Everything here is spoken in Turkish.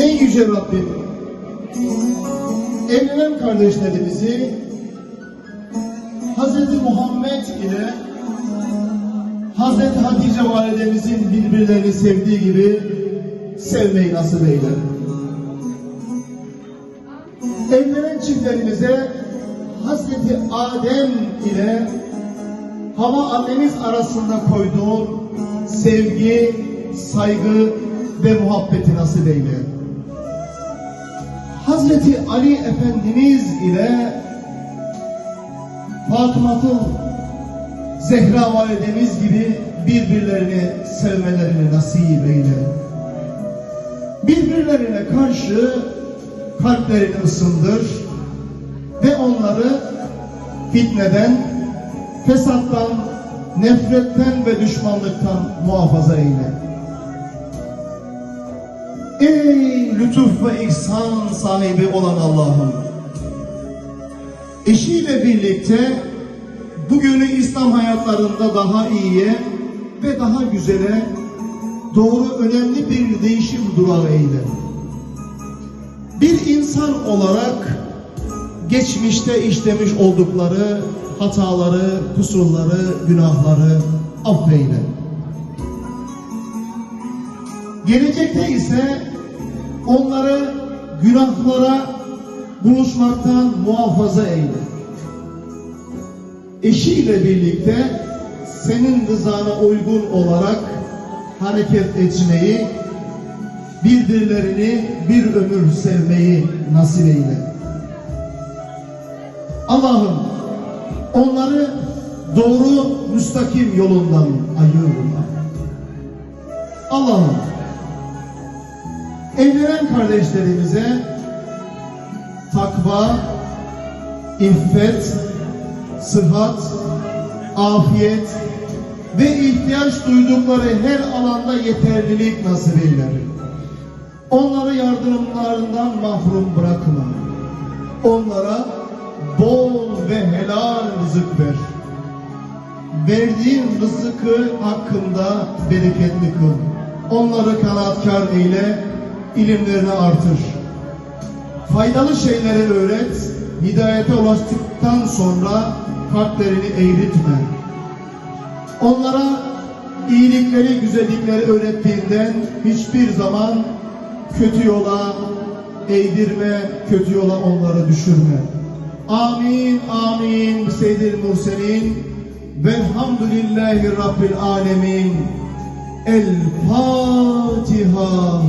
Ey Yüce Rabbim, evlenen kardeşlerimizi Hz. Muhammed ile Hz. Hatice validemizin birbirlerini sevdiği gibi sevmeyi nasip eyle. Evlenen çiftlerimize Hz. Adem ile Hava annemiz arasında koyduğun sevgi, saygı ve muhabbeti nasip eyle. Hazreti Ali Efendimiz ile Fatıma Zehra validemiz gibi birbirlerini sevmelerini nasip eyle. Birbirlerine karşı kalplerini ısındır ve onları fitneden, fesattan, nefretten ve düşmanlıktan muhafaza eyle. Ey lütuf ve ihsan sahibi olan Allah'ım! Eşiyle birlikte bugünü İslam hayatlarında daha iyiye ve daha güzele doğru önemli bir değişim durağı eyle. Bir insan olarak geçmişte işlemiş oldukları hataları, kusurları, günahları affeyle. Gelecekte ise onları günahlara buluşmaktan muhafaza eyle. Eşiyle birlikte senin rızana uygun olarak hareket etmeyi, birbirlerini bir ömür sevmeyi nasip eyle. Allah'ım onları doğru müstakim yolundan ayırma. Allah'ım evlenen kardeşlerimize takva, iffet, sıhhat, afiyet ve ihtiyaç duydukları her alanda yeterlilik nasip eyle. Onları yardımlarından mahrum bırakma. Onlara bol ve helal rızık ver. Verdiğin rızıkı hakkında bereketli kıl. Onları kanaatkar eyle, ilimlerini artır. Faydalı şeyleri öğret, hidayete ulaştıktan sonra kalplerini eğritme. Onlara iyilikleri, güzellikleri öğrettiğinden hiçbir zaman kötü yola eğdirme, kötü yola onları düşürme. Amin, amin. Seyyidil Murselin. Velhamdülillahi Rabbil Alemin. El Fatiha.